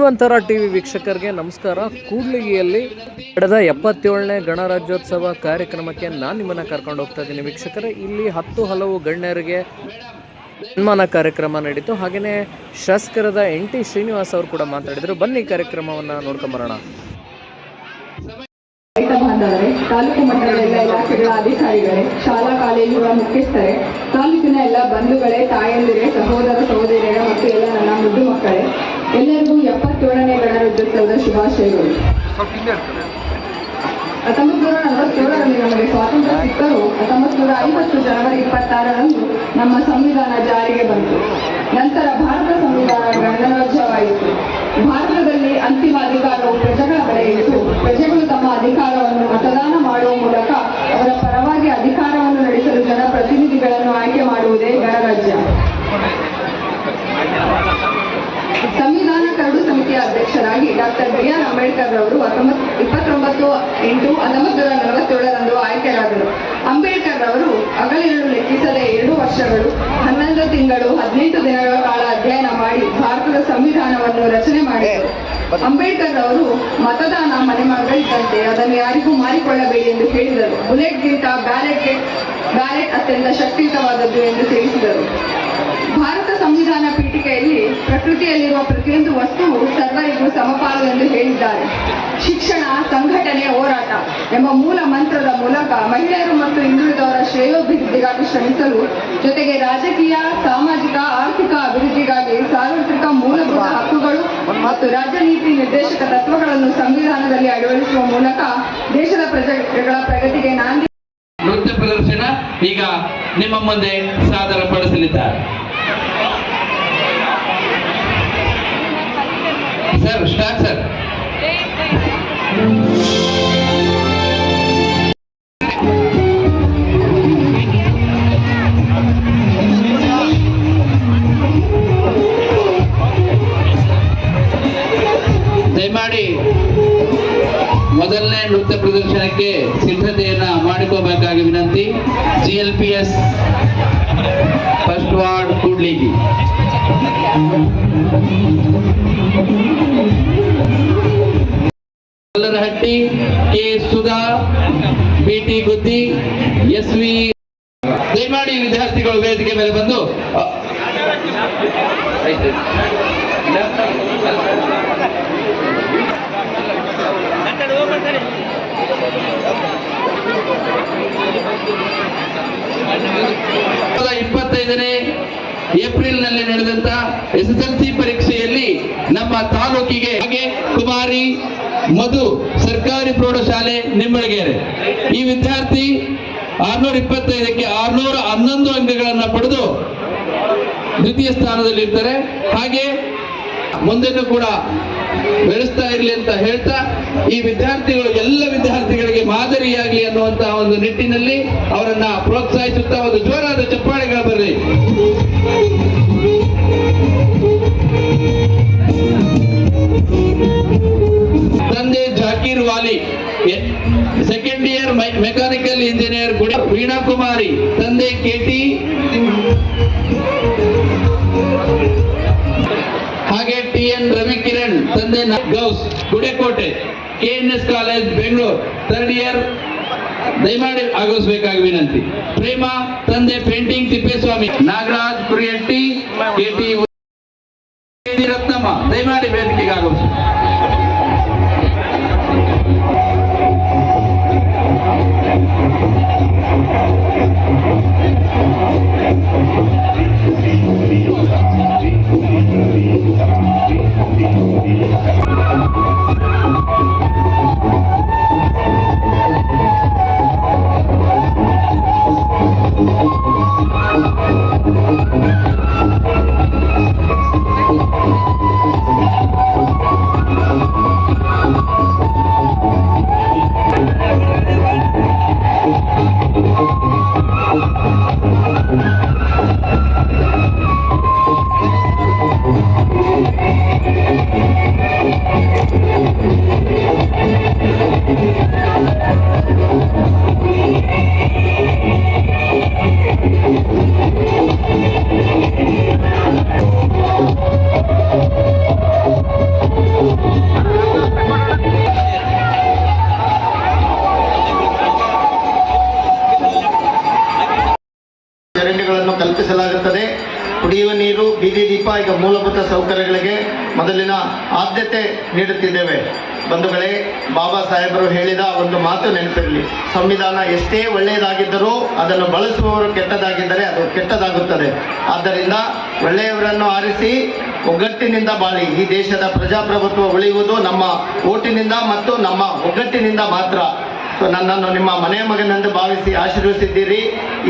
Dhanvantara TV ವೀಕ್ಷಕರಿಗೆ ನಮಸ್ಕಾರ. ಕೂಡ್ಲಿಗಿಯಲ್ಲಿ ನಡೆದ ಎಪ್ಪತ್ತೇಳನೇ ಗಣರಾಜ್ಯೋತ್ಸವ ಕಾರ್ಯಕ್ರಮಕ್ಕೆ ನಾನು ನಿಮ್ಮನ್ನ ಕರ್ಕೊಂಡು ಹೋಗ್ತಾ ಇದ್ದೀನಿ ವೀಕ್ಷಕರೇ. ಇಲ್ಲಿ ಹತ್ತು ಹಲವು ಗಣ್ಯರಿಗೆ ಸನ್ಮಾನ ಕಾರ್ಯಕ್ರಮ ನಡೀತು. ಹಾಗೆಯೇ ಶಾಸಕರಾದ ಎನ್ ಟಿ ಶ್ರೀನಿವಾಸ್ ಅವರು ಕೂಡ ಮಾತಾಡಿದರು. ಬನ್ನಿ ಕಾರ್ಯಕ್ರಮವನ್ನು ನೋಡ್ಕೊಂಬರೋಣ ತಾಲೂಕು ಮಟ್ಟದ ಎಲ್ಲ ಇಲಾಖೆಗಳ ಅಧಿಕಾರಿಗಳೇ, ಶಾಲಾ ಕಾಲೇಜುಗಳ ಮುಖ್ಯಸ್ಥರೇ, ತಾಲೂಕಿನ ಎಲ್ಲ ಬಂಧುಗಳೇ, ತಾಯಂದಿರೇ, ಸಹೋದರ ಸಹೋದರಿಯರೇ, ಮತ್ತು ಎಲ್ಲ ನನ್ನ ಮುದ್ದು ಮಕ್ಕಳೇ ಎಲ್ಲರಿಗೂ ಎಪ್ಪತ್ತೇಳನೇ ಗಣರಾಜ್ಯೋತ್ಸವದ ಶುಭಾಶಯಗಳು. ಹತ್ತೊಂಬತ್ತು ನೂರ ನಲವತ್ತೇಳರಲ್ಲಿ ನಮಗೆ ಸ್ವಾತಂತ್ರ್ಯ ಸಿಕ್ಕರೂ ಹತ್ತೊಂಬತ್ತು ನೂರ ಐವತ್ತು ಜನವರಿ ಇಪ್ಪತ್ತಾರರಂದು ನಮ್ಮ ಸಂವಿಧಾನ ಜಾರಿಗೆ ಬಂತು. ನಂತರ ಭಾರತ ಸಂವಿಧಾನ ಗಣರಾಜ್ಯವಾಯಿತು ಭಾರತದಲ್ಲಿ ಅಂತಿಮ ಅಧಿಕಾರವು ಪ್ರಜೆಗಳ ಇತ್ತು. ಪ್ರಜೆಗಳು ತಮ್ಮ ಅಧಿಕಾರವನ್ನು ಮತದಾನ ಮಾಡುವ ಮೂಲಕ ಅವರ ಪರವಾಗಿ ಅಧಿಕಾರವನ್ನು ನಡೆಸಲು ಜನಪ್ರತಿನಿಧಿಗಳನ್ನು ಆಯ್ಕೆ ಮಾಡುವುದೇ ಗಣರಾಜ್ಯ. ಅಧ್ಯಕ್ಷರಾಗಿ ಡಾಕ್ಟರ್ ಬಿ ಆರ್ ಅಂಬೇಡ್ಕರ್ ಅವರು ಹತ್ತೊಂಬತ್ತು ಇಪ್ಪತ್ತೊಂಬತ್ತು ಎಂಟು ಹತ್ತೊಂಬತ್ತು ನೂರ ನಲವತ್ತೇಳರಂದು ಆಯ್ಕೆಯಾದರು ಅಂಬೇಡ್ಕರ್ ಅವರು ಹಗಲಿರುಳು ಲೆಕ್ಕಿಸದೆ ಎರಡು ವರ್ಷಗಳು, ಹನ್ನೊಂದು ತಿಂಗಳು, ಹದಿನೆಂಟು ದಿನಗಳ ಕಾಲ ಅಧ್ಯಯನ ಮಾಡಿ ಭಾರತದ ಸಂವಿಧಾನವನ್ನು ರಚನೆ ಮಾಡಿದರು. ಅಂಬೇಡ್ಕರ್ ಅವರು ಮತದಾನ ಮನೆ ಮಗಳಿದ್ದಂತೆ ಅದನ್ನು ಯಾರಿಗೂ ಮಾರಿಕೊಳ್ಳಬೇಡಿ ಎಂದು ಹೇಳಿದರು. ಬುಲೆಟ್ಗಿಂತ ಬ್ಯಾಲೆಟ್ಗೆ, ಬ್ಯಾಲೆಟ್ ಅತ್ಯಂತ ಶಕ್ತಿಯುತವಾದದ್ದು ಎಂದು ತಿಳಿಸಿದರು. ಭಾರತ ಸಂವಿಧಾನ ಪೀಠಿಕೆಯಲ್ಲಿ ಪ್ರಕೃತಿಯಲ್ಲಿರುವ ಪ್ರತಿಯೊಂದು ವಸ್ತು ಸರ್ವರಿಗೂ ಸಮಪಾಲು ಎಂದು ಹೇಳಿದ್ದಾರೆ. ಶಿಕ್ಷಣ, ಸಂಘಟನೆ, ಹೋರಾಟ ಎಂಬ ಮೂಲ ಮಂತ್ರದ ಮೂಲಕ ಮಹಿಳೆಯರು ಮತ್ತು ಹಿಂದುಳಿದವರ ಶ್ರೇಯೋಭಿವೃದ್ಧಿಗಾಗಿ ಶ್ರಮಿಸಲು ಜೊತೆಗೆ ರಾಜಕೀಯ, ಸಾಮಾಜಿಕ, ಆರ್ಥಿಕ ಅಭಿವೃದ್ಧಿಗಾಗಿ ಸಾರ್ವತ್ರಿಕ ಮೂಲಭೂತ ಹಕ್ಕುಗಳು ಮತ್ತು ರಾಜ್ಯ ನೀತಿ ನಿರ್ದೇಶಕ ತತ್ವಗಳನ್ನು ಸಂವಿಧಾನದಲ್ಲಿ ಅಳವಡಿಸುವ ಮೂಲಕ ದೇಶದ ಪ್ರಜೆಗಳ ಪ್ರಗತಿಗೆ ನಾಂದಿ ನೃತ್ಯ ಪ್ರದರ್ಶನ ಈಗ ನಿಮ್ಮ ಮುಂದೆ ಸಾದರ ಸರ್ ಸ್ಟಾರ್ಟ್ ಸರ್ ದಯಮಾಡಿ ಮೊದಲನೇ ನೃತ್ಯ ಪ್ರದರ್ಶನಕ್ಕೆ ಸಿದ್ಧತೆಯನ್ನ ಮಾಡಿಕೋಬೇಕಾಗಿ ವಿನಂತಿ. G L P S first ward Kudligi Kollarahatti K. Sudha BT Guddi S. V. ದಯಮಾಡಿ ವಿದ್ಯಾರ್ಥಿಗಳು ವೇದಿಕೆ ಮೇಲೆ ಬಂದು ಇಪ್ಪತ್ತೈದನೇ ಏಪ್ರಿಲ್ನಲ್ಲಿ ನಡೆದಂತ ಎಸ್ ಎಸ್ ಎಲ್ ಪರೀಕ್ಷೆಯಲ್ಲಿ ನಮ್ಮ ತಾಲೂಕಿಗೆ ಹಾಗೆ ಕುಮಾರಿ, ಮಧು ಸರ್ಕಾರಿ ಪ್ರೌಢಶಾಲೆ ನಿಂಬಳಗೇರೆ. ಈ ವಿದ್ಯಾರ್ಥಿ ಆರ್ನೂರ ಇಪ್ಪತ್ತೈದಕ್ಕೆ ಆರ್ನೂರ ಹನ್ನೊಂದು ಅಂಕಗಳನ್ನ ಪಡೆದು ದ್ವಿತೀಯ ಸ್ಥಾನದಲ್ಲಿರ್ತಾರೆ. ಹಾಗೆ ಮುಂದೆನೂ ಕೂಡ ಬೆಳೆಸ್ತಾ ಇರಲಿ ಅಂತ ಹೇಳ್ತಾ ಈ ವಿದ್ಯಾರ್ಥಿಗಳು ಎಲ್ಲ ವಿದ್ಯಾರ್ಥಿಗಳಿಗೆ ಮಾದರಿಯಾಗಲಿ ಅನ್ನುವಂತಹ ಒಂದು ನಿಟ್ಟಿನಲ್ಲಿ ಅವರನ್ನ ಪ್ರೋತ್ಸಾಹಿಸುತ್ತಾ ಒಂದು ಜೋರಾದ ಚಪ್ಪಾಳೆಗಳ ಬರ್ರಿ. ತಂದೆ Zakir Wali second year mechanical engineer Veena Kumari, ತಂದೆ ಕೆಟಿ ಹಾಗೆ ಟಿ ಎನ್ ರವಿಕಿರಣ್, ತಂದೆ Ghouse, Gudekote, K N S college, Bengaluru. Third year ದಯಮಾಡಿ ಆಗೋಸ್ಬೇಕಾಗಿ ವಿನಂತಿ. ಪ್ರೇಮ, ತಂದೆ painting Thippeswamy. Nagaraj, Kuriyatti, K T Ratnamma, ದಯಮಾಡಿ ವೇದಿಕೆಗೆ ಆಗೋಸ್ ತಲುಪಿಸಲಾಗುತ್ತದೆ ಕುಡಿಯುವ ನೀರು, ಬೀದಿ ದೀಪ, ಈಗ ಮೂಲಭೂತ ಸೌಕರ್ಯಗಳಿಗೆ ಮೊದಲಿನ ಆದ್ಯತೆ ನೀಡುತ್ತಿದ್ದೇವೆ. ಬಂಧುಗಳೇ, ಬಾಬಾ ಸಾಹೇಬರು ಹೇಳಿದ ಒಂದು ಮಾತು ನೆನಪಿರಲಿ. ಸಂವಿಧಾನ ಎಷ್ಟೇ ಒಳ್ಳೆಯದಾಗಿದ್ದರೂ ಅದನ್ನು ಬಳಸುವವರು ಕೆಟ್ಟದಾಗಿದ್ದರೆ ಅದು ಕೆಟ್ಟದಾಗುತ್ತದೆ. ಆದ್ದರಿಂದ ಒಳ್ಳೆಯವರನ್ನು ಆರಿಸಿ, ಒಗ್ಗಟ್ಟಿನಿಂದ ಬಾಳಿ. ಈ ದೇಶದ ಪ್ರಜಾಪ್ರಭುತ್ವ ಉಳಿಯುವುದು ನಮ್ಮ ಓಟಿನಿಂದ ಮತ್ತು ನಮ್ಮ ಒಗ್ಗಟ್ಟಿನಿಂದ ಮಾತ್ರ. ಸೊ ನನ್ನನ್ನು ನಿಮ್ಮ ಮನೆಯ ಮಗನೆಂದು ಭಾವಿಸಿ ಆಶೀರ್ವಿಸಿದ್ದೀರಿ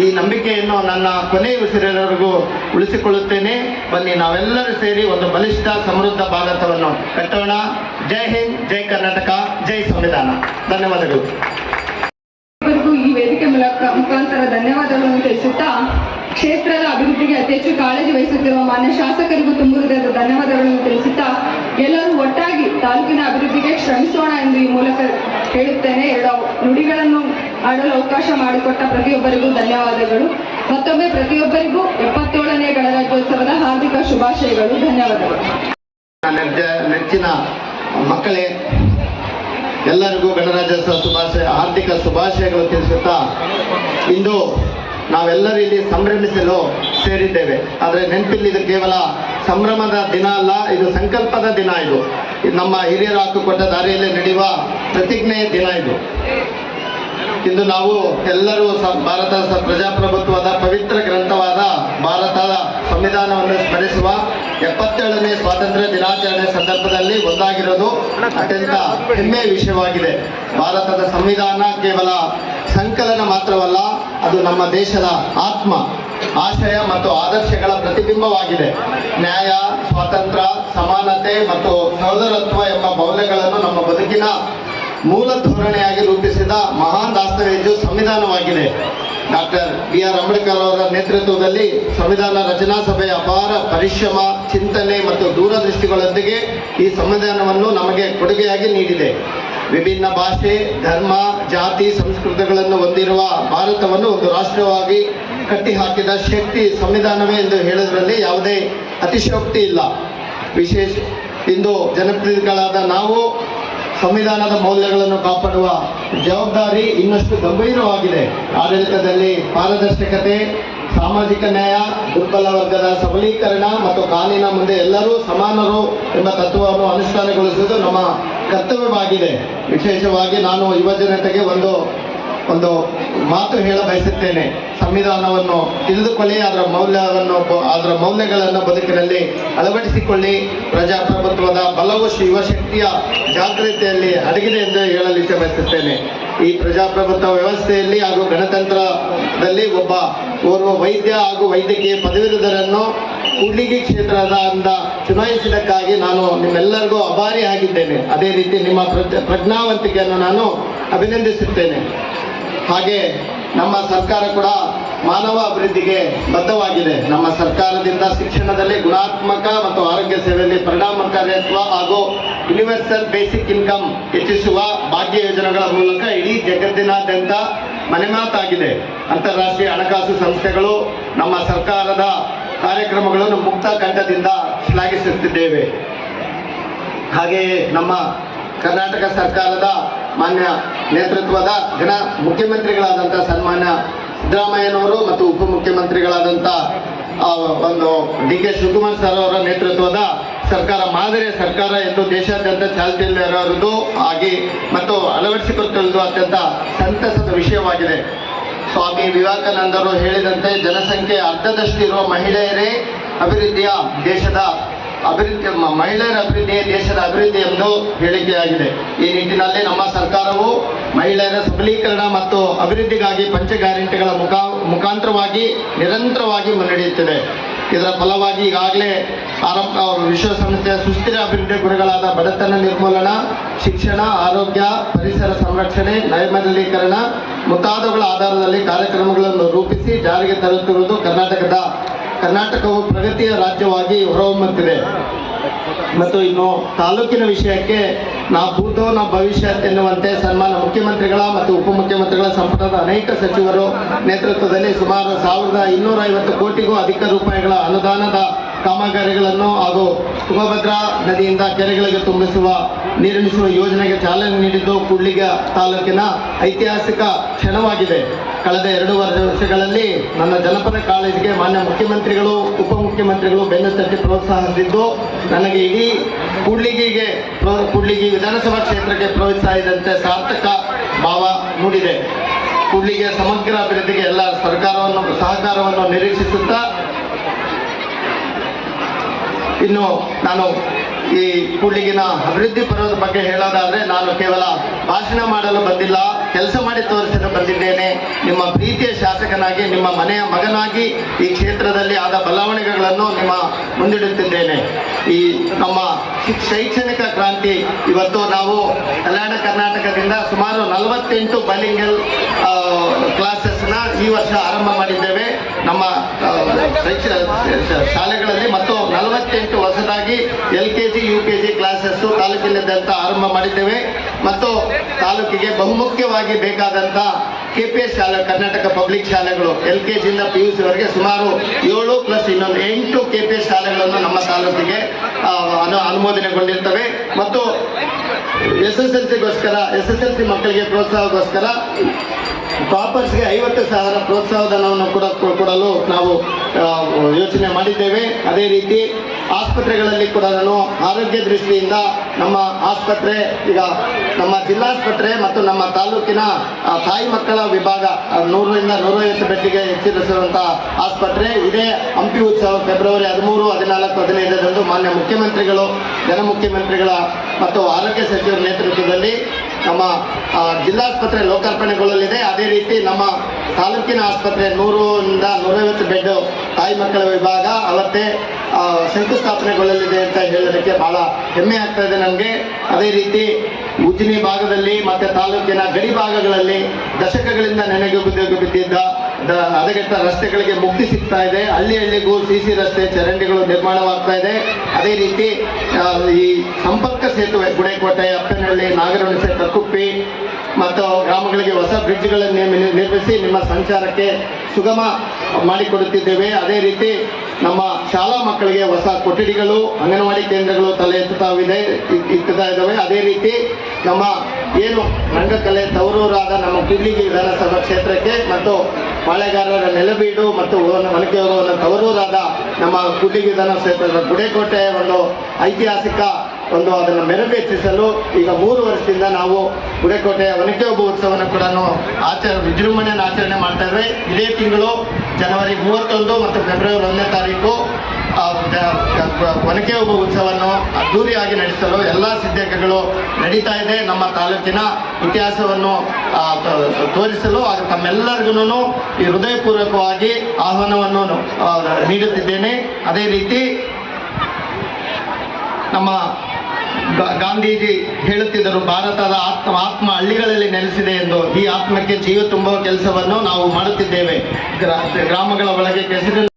ಈ ನಂಬಿಕೆಯನ್ನು ನನ್ನ ಕೊನೆ ಉಸಿರೆಲ್ಲರಿಗೂ ಉಳಿಸಿಕೊಳ್ಳುತ್ತೇನೆ. ಬನ್ನಿ, ನಾವೆಲ್ಲರೂ ಸೇರಿ ಒಂದು ಬಲಿಷ್ಠ ಸಮೃದ್ಧ ಭಾರತವನ್ನು ಕಟ್ಟೋಣ. ಜೈ ಹಿಂದ್, ಜೈ ಕರ್ನಾಟಕ, ಜೈ ಸಂವಿಧಾನ. ಧನ್ಯವಾದಗಳು. ಮುಖಾಂತರ ಧನ್ಯವಾದಗಳನ್ನು ತಿಳಿಸುತ್ತಾ ಕ್ಷೇತ್ರದ ಅಭಿವೃದ್ಧಿಗೆ ಅತಿ ಹೆಚ್ಚು ಕಾಳಜಿ ವಹಿಸುತ್ತಿರುವ ಮಾನ್ಯ ಶಾಸಕರಿಗೂ ತುಂಬು ಧನ್ಯವಾದಗಳನ್ನು ತಿಳಿಸುತ್ತಾ ಎಲ್ಲರೂ ಒಟ್ಟಾಗಿ ತಾಲೂಕಿನ ಅಭಿವೃದ್ಧಿಗೆ ಶ್ರಮಿಸೋಣ ಎಂದು ಈ ಮೂಲಕ ಹೇಳುತ್ತೇನೆ. ಎರಡು ನುಡಿಗಳನ್ನು ಆಡಲು ಅವಕಾಶ ಮಾಡಿಕೊಟ್ಟ ಪ್ರತಿಯೊಬ್ಬರಿಗೂ ಧನ್ಯವಾದಗಳು. ಮತ್ತೊಮ್ಮೆ ಪ್ರತಿಯೊಬ್ಬರಿಗೂ ಎಪ್ಪತ್ತೇಳನೇ ಗಣರಾಜ್ಯೋತ್ಸವದ ಹಾರ್ದಿಕ ಶುಭಾಶಯಗಳು. ಧನ್ಯವಾದಗಳು. ನೆಚ್ಚಿನ ಮಕ್ಕಳೇ ಎಲ್ಲರಿಗೂ ಗಣರಾಜ್ಯೋತ್ಸವ ಶುಭಾಶಯ, ಹಾರ್ದಿಕ ಶುಭಾಶಯಗಳು ತಿಳಿಸುತ್ತಾ ಇಂದು ನಾವೆಲ್ಲರೂ ಇಲ್ಲಿ ಸಂಭ್ರಮಿಸಲು ಸೇರಿದ್ದೇವೆ. ಆದರೆ ನೆನಪಿಲ್ಲಿ, ಇದು ಕೇವಲ ಸಂಭ್ರಮದ ದಿನ ಅಲ್ಲ, ಇದು ಸಂಕಲ್ಪದ ದಿನ ಇದು. ಇದು ನಮ್ಮ ಹಿರಿಯರು ಹಾಕಿಕೊಟ್ಟ ದಾರಿಯಲ್ಲಿ ನಡೆಯುವ ಪ್ರತಿಜ್ಞೆಯ ದಿನ ಇದು. ಇಂದು ನಾವು ಎಲ್ಲರೂ ಭಾರತ ಪ್ರಜಾಪ್ರಭುತ್ವದ ಪವಿತ್ರ ಗ್ರಂಥವಾದ ಭಾರತದ ಸಂವಿಧಾನವನ್ನು ಸ್ಮರಿಸುವ ಎಪ್ಪತ್ತೇಳನೇ ಸ್ವಾತಂತ್ರ್ಯ ದಿನಾಚರಣೆ ಸಂದರ್ಭದಲ್ಲಿ ಒಂದಾಗಿರೋದು ಅತ್ಯಂತ ಹೆಮ್ಮೆಯ ವಿಷಯವಾಗಿದೆ. ಭಾರತದ ಸಂವಿಧಾನ ಕೇವಲ ಸಂಕಲನ ಮಾತ್ರವಲ್ಲ, ಅದು ನಮ್ಮ ದೇಶದ ಆತ್ಮ, ಆಶಯ ಮತ್ತು ಆದರ್ಶಗಳ ಪ್ರತಿಬಿಂಬವಾಗಿದೆ. ನ್ಯಾಯ, ಸ್ವಾತಂತ್ರ್ಯ, ಸಮಾನತೆ ಮತ್ತು ಸಹೋದರತ್ವ ಎಂಬ ಮೌಲ್ಯಗಳನ್ನು ನಮ್ಮ ಬದುಕಿನ ಮೂಲ ಧೋರಣೆಯಾಗಿ ರೂಪಿಸಿದ ಮಹಾನ್ ದಾಸ್ತಾವೇಜು ಸಂವಿಧಾನವಾಗಿದೆ. ಡಾಕ್ಟರ್ ಬಿ ಆರ್ ಅಂಬೇಡ್ಕರ್ ಅವರ ನೇತೃತ್ವದಲ್ಲಿ ಸಂವಿಧಾನ ರಚನಾ ಸಭೆಯ ಅಪಾರ ಪರಿಶ್ರಮ, ಚಿಂತನೆ ಮತ್ತು ದೂರದೃಷ್ಟಿಗಳೊಂದಿಗೆ ಈ ಸಂವಿಧಾನವನ್ನು ನಮಗೆ ಕೊಡುಗೆಯಾಗಿ ನೀಡಿದೆ. ವಿಭಿನ್ನ ಭಾಷೆ, ಧರ್ಮ, ಜಾತಿ, ಸಂಸ್ಕೃತಿಗಳನ್ನು ಹೊಂದಿರುವ ಭಾರತವನ್ನು ಒಂದು ರಾಷ್ಟ್ರವಾಗಿ ಕಟ್ಟಿಹಾಕಿದ ಶಕ್ತಿ ಸಂವಿಧಾನವೇ ಎಂದು ಹೇಳೋದರಲ್ಲಿ ಯಾವುದೇ ಅತಿಶಯೋಕ್ತಿ ಇಲ್ಲ. ವಿಶೇಷ, ಇಂದು ಜನಪ್ರತಿನಿಧಿಗಳಾದ ನಾವು ಸಂವಿಧಾನದ ಮೌಲ್ಯಗಳನ್ನು ಕಾಪಾಡುವ ಜವಾಬ್ದಾರಿ ಇನ್ನಷ್ಟು ಗಂಭೀರವಾಗಿದೆ. ಆಡಳಿತದಲ್ಲಿ ಪಾರದರ್ಶಕತೆ, ಸಾಮಾಜಿಕ ನ್ಯಾಯ, ದುರ್ಬಲ ವರ್ಗದ ಸಬಲೀಕರಣ ಮತ್ತು ಕಾನೂನಿನ ಮುಂದೆ ಎಲ್ಲರೂ ಸಮಾನರು ಎಂಬ ತತ್ವವನ್ನು ಅನುಷ್ಠಾನಗೊಳಿಸುವುದು ನಮ್ಮ ಕರ್ತವ್ಯವಾಗಿದೆ. ವಿಶೇಷವಾಗಿ ನಾನು ಯುವಜನತೆಗೆ ಒಂದು ಒಂದು ಮಾತು ಹೇಳ ಬಯಸುತ್ತೇನೆ. ಸಂವಿಧಾನವನ್ನು ತಿಳಿದುಕೊಳ್ಳಿ ಅದರ ಮೌಲ್ಯವನ್ನು ಅದರ ಮೌಲ್ಯಗಳನ್ನು ಬದುಕಿನಲ್ಲಿ ಅಳವಡಿಸಿಕೊಳ್ಳಿ. ಪ್ರಜಾಪ್ರಭುತ್ವದ ಬಲವು ಶಿವಶಕ್ತಿಯ ಜಾಗೃತಿಯಲ್ಲಿ ಅಡಗಿದೆ ಎಂದು ಹೇಳಲು ಇಚ್ಛೆ ಬಯಸುತ್ತೇನೆ. ಈ ಪ್ರಜಾಪ್ರಭುತ್ವ ವ್ಯವಸ್ಥೆಯಲ್ಲಿ ಹಾಗೂ ಗಣತಂತ್ರದಲ್ಲಿ ಒಬ್ಬ ಓರ್ವ ವೈದ್ಯ ಹಾಗೂ ವೈದ್ಯಕೀಯ ಪದವೀಧರನ್ನು ಕೂಡ್ಲಿಗಿ ಕ್ಷೇತ್ರದಿಂದ ಚುನಾಯಿಸಿದ್ದಕ್ಕಾಗಿ ನಾನು ನಿಮ್ಮೆಲ್ಲರಿಗೂ ಅಭಾರಿ ಆಗಿದ್ದೇನೆ ಅದೇ ರೀತಿ ನಿಮ್ಮ ಪ್ರಜ್ಞ- ಪ್ರಜ್ಞಾವಂತಿಕೆಯನ್ನು ನಾನು ಅಭಿನಂದಿಸುತ್ತೇನೆ. ಹಾಗೆ ನಮ್ಮ ಸರ್ಕಾರ ಕೂಡ ಮಾನವ ಅಭಿವೃದ್ಧಿಗೆ ಬದ್ಧವಾಗಿದೆ. ನಮ್ಮ ಸರ್ಕಾರದಿಂದ ಶಿಕ್ಷಣದಲ್ಲಿ ಗುಣಾತ್ಮಕ ಮತ್ತು ಆರೋಗ್ಯ ಸೇವೆಯಲ್ಲಿ ಪರಿಣಾಮಕಾರಿತ್ವ ಹಾಗೂ ಯೂನಿವರ್ಸಲ್ ಬೇಸಿಕ್ ಇನ್ಕಮ್ ಹೆಚ್ಚಿಸುವ ಭಾಗ್ಯ ಯೋಜನೆಗಳ ಮೂಲಕ ಇಡೀ ಜಗತ್ತಿನಾದ್ಯಂತ ಮನೆಮಾತಾಗಿದೆ ಅಂತಾರಾಷ್ಟ್ರೀಯ ಹಣಕಾಸು ಸಂಸ್ಥೆಗಳು ನಮ್ಮ ಸರ್ಕಾರದ ಕಾರ್ಯಕ್ರಮಗಳನ್ನು ಮುಕ್ತ ಕಂಠದಿಂದ ಶ್ಲಾಘಿಸುತ್ತಿದ್ದೇವೆ. ಹಾಗೆಯೇ ನಮ್ಮ ಕರ್ನಾಟಕ ಸರ್ಕಾರದ ಮಾನ್ಯ ನೇತೃತ್ವದ ಘನ ಮುಖ್ಯಮಂತ್ರಿಗಳಾದಂಥ ಸನ್ಮಾನ್ಯ ಸಿದ್ದರಾಮಯ್ಯನವರು ಮತ್ತು ಉಪಮುಖ್ಯಮಂತ್ರಿಗಳಾದಂಥ ಒಂದು ಡಿ ಕೆ ಶಿವಕುಮಾರ್ ಸರ್ ಅವರ ನೇತೃತ್ವದ ಸರ್ಕಾರ, ಮಾದರಿಯ ಸರ್ಕಾರ ಎಂದು ದೇಶಾದ್ಯಂತ ಚಾಲ್ತಿಯಲ್ಲಿರೋದು ಹಾಗೆ ಮತ್ತು ಅಳವಡಿಸಿಕೊಳ್ಳುವುದು ಅತ್ಯಂತ ಸಂತಸದ ವಿಷಯವಾಗಿದೆ. ಸ್ವಾಮಿ ವಿವೇಕಾನಂದರು ಹೇಳಿದಂತೆ ಜನಸಂಖ್ಯೆ ಅರ್ಧದಷ್ಟಿರುವ ಮಹಿಳೆಯರೇ ಅಭಿವೃದ್ಧಿಯ ದೇಶದ ಅಭಿವೃದ್ಧಿ ಮಹಿಳೆಯರ ಅಭಿವೃದ್ಧಿಯೇ ದೇಶದ ಅಭಿವೃದ್ಧಿ ಎಂದು ಹೇಳಿಕೆಯಾಗಿದೆ. ಈ ನಿಟ್ಟಿನಲ್ಲಿ ನಮ್ಮ ಸರ್ಕಾರವು ಮಹಿಳೆಯರ ಸಬಲೀಕರಣ ಮತ್ತು ಅಭಿವೃದ್ಧಿಗಾಗಿ ಪಂಚ ಗ್ಯಾರಂಟಿಗಳ ಮುಖಾ ಮುಖಾಂತರವಾಗಿ ನಿರಂತರವಾಗಿ ಮುನ್ನಡೆಯುತ್ತಿದೆ. ಇದರ ಫಲವಾಗಿ ಈಗಾಗಲೇ ಆರಂಭ ವಿಶ್ವಸಂಸ್ಥೆಯ ಸುಸ್ಥಿರ ಅಭಿವೃದ್ಧಿ ಗುರಿಗಳಾದ ಬಡತನ ನಿರ್ಮೂಲನ, ಶಿಕ್ಷಣ, ಆರೋಗ್ಯ, ಪರಿಸರ ಸಂರಕ್ಷಣೆ ನೈರ್ಮಲ್ಯೀಕರಣ ಮುಂತಾದವುಗಳ ಆಧಾರದಲ್ಲಿ ಕಾರ್ಯಕ್ರಮಗಳನ್ನು ರೂಪಿಸಿ ಜಾರಿಗೆ ತರುತ್ತಿರುವುದು ಕರ್ನಾಟಕದ ಕರ್ನಾಟಕವು ಪ್ರಗತಿಯ ರಾಜ್ಯವಾಗಿ ಹೊರಹೊಮ್ಮುತ್ತಿದೆ. ಮತ್ತು ಇನ್ನು ತಾಲೂಕಿನ ವಿಷಯಕ್ಕೆ ನಾ ಭೂತೋ ನಾ ಭವಿಷ್ಯತ್ ಎನ್ನುವಂತೆ ಸನ್ಮಾನ ಮುಖ್ಯಮಂತ್ರಿಗಳ ಮತ್ತು ಉಪಮುಖ್ಯಮಂತ್ರಿಗಳ ಸಂಪುಟದ ಅನೇಕ ಸಚಿವರು ನೇತೃತ್ವದಲ್ಲಿ ಸುಮಾರು ಸಾವಿರದ ಇನ್ನೂರ ಐವತ್ತು ಕೋಟಿಗೂ ಅಧಿಕ ರೂಪಾಯಿಗಳ ಅನುದಾನದ ಕಾಮಗಾರಿಗಳನ್ನು ಹಾಗೂ ತುಂಗಭದ್ರಾ ನದಿಯಿಂದ ಕೆರೆಗಳಿಗೆ ತುಂಬಿಸುವ ನಿರ್ಮಿಸುವ ಯೋಜನೆಗೆ ಚಾಲನೆ ನೀಡಿದ್ದು ಕೂಡ್ಲಿಗ ತಾಲೂಕಿನ ಐತಿಹಾಸಿಕ ಕ್ಷಣವಾಗಿದೆ. ಕಳೆದ ಎರಡೂವರೆ ವರ್ಷಗಳಲ್ಲಿ ನನ್ನ ಜನಪದ ಕಾಲೇಜಿಗೆ ಮಾನ್ಯ ಮುಖ್ಯಮಂತ್ರಿಗಳು ಉಪಮುಖ್ಯಮಂತ್ರಿಗಳು ಬೆನ್ನು ತಟ್ಟಿ ಪ್ರೋತ್ಸಾಹಿಸಿದ್ದು ನನಗೆ ಇಡೀ ಕೂಡ್ಲಿಗಿಗೆ ಕೂಡ್ಲಿಗಿ ವಿಧಾನಸಭಾ ಕ್ಷೇತ್ರಕ್ಕೆ ಪ್ರೋತ್ಸಾಹಿಸಿದಂತೆ ಸಾರ್ಥಕ ಭಾವ ಮೂಡಿದೆ. ಕೂಡ್ಲಿಗೆ ಸಮಗ್ರ ಅಭಿವೃದ್ಧಿಗೆ ಎಲ್ಲ ಸರ್ಕಾರವನ್ನು ಸಹಕಾರವನ್ನು ನಿರೀಕ್ಷಿಸುತ್ತಾ ಇನ್ನು ನಾನು ಈ ಕೂಡ್ಲಿಗಿನ ಅಭಿವೃದ್ಧಿ ಪರ್ವದ ಬಗ್ಗೆ ಹೇಳೋದಾದ್ರೆ ನಾನು ಕೇವಲ ಭಾಷಣ ಮಾಡಲು ಬಂದಿಲ್ಲ, ಕೆಲಸ ಮಾಡಿ ತೋರಿಸಲು ಬಂದಿದ್ದೇನೆ. ನಿಮ್ಮ ಪ್ರೀತಿಯ ಶಾಸಕನಾಗಿ, ನಿಮ್ಮ ಮನೆಯ ಮಗನಾಗಿ ಈ ಕ್ಷೇತ್ರದಲ್ಲಿ ಆದ ಬದಲಾವಣೆಗಳನ್ನು ನಿಮ್ಮ ಮುಂದಿಡುತ್ತಿದ್ದೇನೆ. ಈ ನಮ್ಮ ಶೈಕ್ಷಣಿಕ ಕ್ರಾಂತಿ. ಇವತ್ತು ನಾವು ಕಲ್ಯಾಣ ಕರ್ನಾಟಕದಿಂದ ಸುಮಾರು ನಲವತ್ತೆಂಟು ಬಲಿಂಗಲ್ ಕ್ಲಾಸಸ್ನ ಈ ವರ್ಷ ಆರಂಭ ಮಾಡಿದ್ದೇವೆ. ನಮ್ಮ ಶಾಲೆಗಳಲ್ಲಿ ಮತ್ತು ನಲವತ್ತೆಂಟು ಹೊಸದಾಗಿ L K G, U K G classes ತಾಲೂಕಿನಾದ್ಯಂತ ಆರಂಭ ಮಾಡಿದ್ದೇವೆ. ಮತ್ತು ತಾಲೂಕಿಗೆ ಬಹುಮುಖ್ಯವಾಗಿ ಬೇಕಾದಂಥ ಕೆ ಪಿ ಎಸ್ ಶಾಲೆ ಕರ್ನಾಟಕ ಪಬ್ಲಿಕ್ ಶಾಲೆಗಳು ಎಲ್ ಕೆ ಜಿಯಿಂದ ಪಿ ಯು ಸಿವರೆಗೆ ಸುಮಾರು ಏಳು ಪ್ಲಸ್ ಇನ್ನೊಂದು ಎಂಟು ಕೆ ಪಿ ಎಸ್ ಶಾಲೆಗಳನ್ನು ನಮ್ಮ ತಾಲೂಕಿಗೆ ಅನುಮೋದನೆಗೊಂಡಿರ್ತವೆ. ಮತ್ತು ಎಸ್ ಎಸ್ ಎಲ್ ಸಿಗೋಸ್ಕರ, ಎಸ್ ಎಸ್ ಎಲ್ ಸಿ ಮಕ್ಕಳಿಗೆ ಪ್ರೋತ್ಸಾಹಕ್ಕೋಸ್ಕರ ಟಾಪರ್ಸ್ಗೆ ಐವತ್ತು ಸಾವಿರ ಪ್ರೋತ್ಸಾಹಧನವನ್ನು ಕೂಡ ಕೊ- ಕೊಡಲು ನಾವು ಯೋಚನೆ ಮಾಡಿದ್ದೇವೆ. ಅದೇ ರೀತಿ ಆಸ್ಪತ್ರೆಗಳಲ್ಲಿ ಕೂಡ ನಾನು ಆರೋಗ್ಯ ದೃಷ್ಟಿಯಿಂದ ನಮ್ಮ ಆಸ್ಪತ್ರೆ, ಈಗ ನಮ್ಮ ಜಿಲ್ಲಾಸ್ಪತ್ರೆ ಮತ್ತು ನಮ್ಮ ತಾಲೂಕಿನ ತಾಯಿ ಮಕ್ಕಳ ವಿಭಾಗ ನೂರರಿಂದ ನೂರೈವತ್ತು ಬೆಡ್ಡಿಗೆ ಹೆಚ್ಚಿರಿಸಿರುವಂಥ ಆಸ್ಪತ್ರೆ. ಇದೇ ಹಂಪಿ ಉತ್ಸವ ಫೆಬ್ರವರಿ ಹದಿಮೂರು, ಹದಿನಾಲ್ಕು, ಹದಿನೈದರಂದು ಮಾನ್ಯ ಮುಖ್ಯಮಂತ್ರಿಗಳು, ಜನ ಮುಖ್ಯಮಂತ್ರಿಗಳ ಮತ್ತು ಆರೋಗ್ಯ ಸಚಿವರ ನೇತೃತ್ವದಲ್ಲಿ ನಮ್ಮ ಜಿಲ್ಲಾಸ್ಪತ್ರೆ ಲೋಕಾರ್ಪಣೆಗೊಳ್ಳಲಿದೆ. ಅದೇ ರೀತಿ ನಮ್ಮ ತಾಲೂಕಿನ ಆಸ್ಪತ್ರೆ ನೂರರಿಂದ ನೂರೈವತ್ತು ಬೆಡ್ ತಾಯಿ ಮಕ್ಕಳ ವಿಭಾಗ, ಅವತ್ತೇ ಶಂಕುಸ್ಥಾಪನೆಗೊಳ್ಳಲಿದೆ ಅಂತ ಹೇಳೋದಕ್ಕೆ ಬಹಳ ಹೆಮ್ಮೆ ಆಗ್ತಾ ಇದೆ ನನಗೆ ಅದೇ ರೀತಿ ಉಜ್ಜಿನಿ ಭಾಗದಲ್ಲಿ ಮತ್ತೆ ತಾಲೂಕಿನ ಗಡಿ ಭಾಗಗಳಲ್ಲಿ ದಶಕಗಳಿಂದ ನೆನೆಗೆ ಉದ್ಯೋಗ ಬಿದ್ದಿದ್ದ ದ- ರಸ್ತೆಗಳಿಗೆ ಮುಕ್ತಿ ಸಿಗ್ತಾ ಇದೆ. ಹಳ್ಳಿ ಹಳ್ಳಿಗೂ ಸಿ ಸಿ ರಸ್ತೆ, ಚರಂಡಿಗಳು ನಿರ್ಮಾಣವಾಗ್ತಾ ಇದೆ. ಅದೇ ರೀತಿ ಈ ಸಂಪರ್ಕ ಸೇತುವೆ ಗುಡೇಕೋಟೆ, ಅಪ್ಪನಹಳ್ಳಿ ನಾಗರಹುಣಸೆ ಕಕ್ಕುಪ್ಪಿ ಮತ್ತು ಗ್ರಾಮಗಳಿಗೆ ಹೊಸ ಬ್ರಿಡ್ಜ್ಗಳನ್ನು ನಿರ್ಮಿಸಿ ನಿಮ್ಮ ಸಂಚಾರಕ್ಕೆ ಸುಗಮ ಮಾಡಿಕೊಡುತ್ತಿದ್ದೇವೆ. ಅದೇ ರೀತಿ ನಮ್ಮ ಶಾಲಾ ಮಕ್ಕಳಿಗೆ ಹೊಸ ಕೊಠಡಿಗಳು, ಅಂಗನವಾಡಿ ಕೇಂದ್ರಗಳು ತಲೆ ಎತ್ತುತ್ತಾವಿದೆ ಇತ್ತುತ್ತಾ ಇದ್ದಾವೆ ಅದೇ ರೀತಿ ನಮ್ಮ ಏನು ರಂಗಕಲೆ ತವರೂರಾದ ನಮ್ಮ ಕಿಡ್ಲಿಗಿ ವಿಧಾನಸಭಾ ಕ್ಷೇತ್ರಕ್ಕೆ ಮತ್ತು ಮಳೆಗಾರರ ನೆಲಬೀಡು ಮತ್ತು ಒನಕೆಯವರ ತವರೂರಾದ ನಮ್ಮ ಕುಡ್ಲಿಗಿ ವಿಧಾನಸಭಾ ಕ್ಷೇತ್ರದ ಗುಡೇಕೋಟೆ ಒಂದು ಐತಿಹಾಸಿಕ ಒಂದು ಅದನ್ನು ಮೆರುಗೇರಿಸಲು ಈಗ ಮೂರು ವರ್ಷದಿಂದ ನಾವು ಗುಡೇಕೋಟೆ ಒನಕೆ ಹಬ್ಬ ಉತ್ಸವನ ಕೂಡ ಆಚರ, ವಿಜೃಂಭಣೆಯನ್ನು ಆಚರಣೆ ಮಾಡ್ತಾ ಇದ್ದೇವೆ. ಇದೇ ತಿಂಗಳು ಜನವರಿ ಮೂವತ್ತೊಂದು ಮತ್ತು ಫೆಬ್ರವರಿ ಒಂದನೇ ತಾರೀಕು ಒನಕೆ ಹಬ್ಬ ಉತ್ಸವವನ್ನು ಅದ್ದೂರಿಯಾಗಿ ನಡೆಸಲು ಎಲ್ಲ ಸಿದ್ಧತೆಗಳು ನಡೀತಾ ಇದೆ. ನಮ್ಮ ತಾಲೂಕಿನ ಇತಿಹಾಸವನ್ನು ತೋರಿಸಲು ಹಾಗೂ ತಮ್ಮೆಲ್ಲರಿಗೂ ಈ ಹೃದಯಪೂರ್ವಕವಾಗಿ ಆಹ್ವಾನವನ್ನು ನೀಡುತ್ತಿದ್ದೇನೆ. ಅದೇ ರೀತಿ ನಮ್ಮ ಗಾಂಧೀಜಿ ಹೇಳುತ್ತಿದ್ದರು, ಭಾರತದ ಆತ್ಮ ಆತ್ಮ ಹಳ್ಳಿಗಳಲ್ಲಿ ನೆಲೆಸಿದೆ ಎಂದು. ಈ ಆತ್ಮಕ್ಕೆ ಜೀವ ತುಂಬುವ ಕೆಲಸವನ್ನು ನಾವು ಮಾಡುತ್ತಿದ್ದೇವೆ. ಗ್ರಾ- ಗ್ರಾಮಗಳ ಒಳಗೆ ಕೆಸರಿನ